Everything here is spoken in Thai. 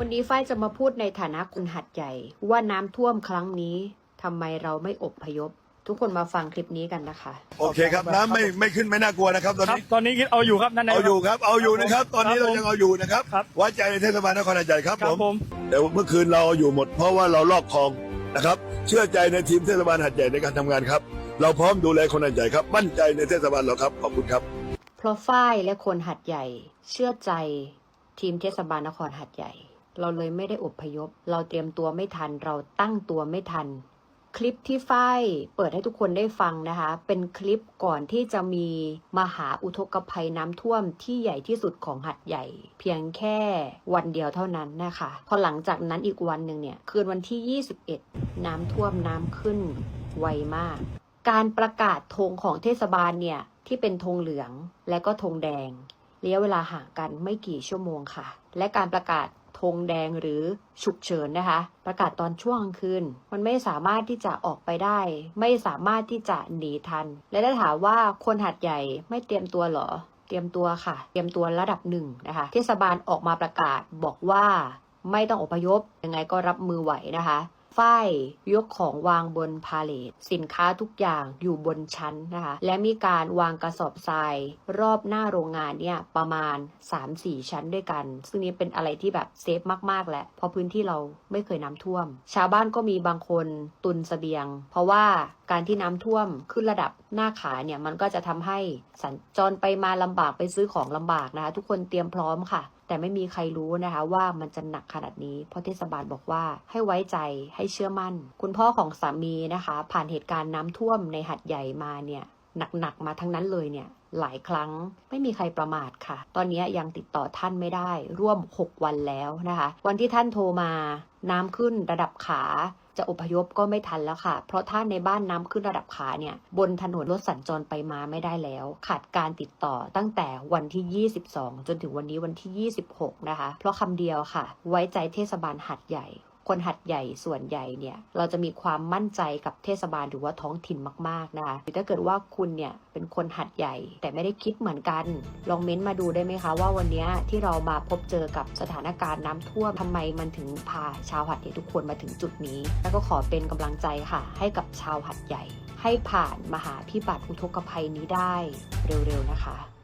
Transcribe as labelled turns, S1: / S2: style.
S1: วันนี้ฝ้ายจะมาพูดในฐานะคนหัดใหญ่ ว่าน้ำท่วมครั้งนี้ทำไมเราไม่อบพยพ ทุกคนมาฟังคลิปนี้กันนะคะ
S2: โอเคครับน้ำไม่ไม่ขึ้นไม่น่ากลัวนะครับ ตอน
S3: ครับ
S2: นี้
S3: ตอนนี้คิดเอาอยู่ครับนั่น
S2: เอาอยู่ครับเอาอยู่นะครับ ตอนนี้
S3: ค
S2: เรา
S3: บผม
S2: ยังเอาอยู่นะครับ
S3: ครับ
S2: ไว้ใจในเทศบาลนครหาดใหญ่ครับ
S3: ครั
S2: ผ
S3: บ
S2: ม
S3: ผม
S2: เดี๋ยวเมื่อคืนเราเอาอยู่หมด เพราะว่าเราลอกคลองนะครับ เชื่อใจในทีมเทศบาลหาดใหญ่ในการทำงานครับ เราพร้อมดูแลคนหาดใหญ่ครับ มั่นใจในเทศบาลเราครับขอบคุณครับ
S1: เพราะฝ้ายและคนหัดใหญ่ เชื่อใจทีมเทศบาลนครหัดใหญ่ เราเลยไม่ได้อพยพ เราเตรียมตัวไม่ทัน เราตั้งตัวไม่ทัน คลิปที่ฝ้ายเปิดให้ทุกคนได้ฟังนะคะ เป็นคลิปก่อนที่จะมีมหาอุทกภัยน้ำท่วมที่ใหญ่ที่สุดของหัดใหญ่ เพียงแค่วันเดียวเท่านั้นนะคะ พอหลังจากนั้นอีกวันหนึ่งเนี่ย คืนวันที่ 21 น้ำท่วมน้ำขึ้นไวมาก การประกาศธงของเทศบาลเนี่ยที่เป็นธงเหลืองและก็ธงแดงระยะเวลาห่างกันไม่กี่ชั่วโมงค่ะ และการประกาศ ธงแดงหรือฉุกเฉินนะคะ ประกาศตอนช่วงกลางคืน มันไม่สามารถที่จะออกไปได้ ไม่สามารถที่จะหนีทัน และถ้าถามว่าคนหัดใหญ่ไม่เตรียมตัวเหรอ เตรียมตัวค่ะ เตรียมตัวระดับหนึ่งนะคะ เทศบาลออกมาประกาศบอกว่าไม่ต้องอพยพยังไงก็รับมือไหวนะคะ ฝ้ายยกของวางบนพาเลทสินค้าทุกอย่างอยู่บนชั้นนะคะ และมีการวางกระสอบทรายรอบหน้าโรงงานเนี่ยประมาณ 3-4 ชั้นด้วยกัน ซึ่งนี้เป็นอะไรที่แบบเซฟมาก ๆ แหละ เพราะพื้นที่เราไม่เคยน้ำท่วม ชาวบ้านก็มีบางคนตุนเสบียง เพราะว่าการที่น้ำท่วมขึ้นระดับหน้าขาเนี่ยมันก็จะทำให้สัญจรไปมาลำบากไปซื้อของลำบากนะคะทุกคนเตรียมพร้อมค่ะ แต่ไม่มีใครรู้นะคะว่ามันจะหนักขนาดนี้เพราะเทศบาลบอกว่าให้ไว้ใจให้เชื่อมั่น คุณพ่อของสามีนะคะ ผ่านเหตุการณ์น้ำท่วมในหัดใหญ่มาเนี่ย หนักๆมาทั้งนั้นเลยเนี่ยหลายครั้งไม่มีใครประมาทค่ะ ตอนนี้ยังติดต่อท่านไม่ได้ ร่วม 6 วันแล้วนะคะ วันที่ท่านโทรมาน้ำขึ้นระดับขาจะอพยพก็ไม่ทันแล้วค่ะ เพราะถ้าในบ้านน้ำขึ้นระดับขาเนี่ย บนถนนรถสัญจรไปมาไม่ได้แล้ว ขาดการติดต่อตั้งแต่วันที่ 22 จนถึงวันนี้วันที่ 26 นะคะ เพราะคำเดียวค่ะ ไว้ใจเทศบาลหัดใหญ่ คนหัดใหญ่ส่วนใหญ่เนี่ยเราจะมีความมั่นใจกับเทศบาลหรือว่าท้องถิ่นมากๆนะคะหรือถ้าเกิดว่าคุณเนี่ยเป็นคนหัดใหญ่ แต่ไม่ได้คิดเหมือนกัน ลองเม้นต์มาดูได้ไหมคะว่าวันนี้ที่เรามาพบเจอกับสถานการณ์น้ำท่วมทำไมมันถึงพาชาวหัดใหญ่ทุกคนมาถึงจุดนี้ แล้วก็ขอเป็นกำลังใจค่ะ ให้กับชาวหัดใหญ่ ให้ผ่านมหาพิบัติอุทกภัยนี้ได้เร็วๆนะคะ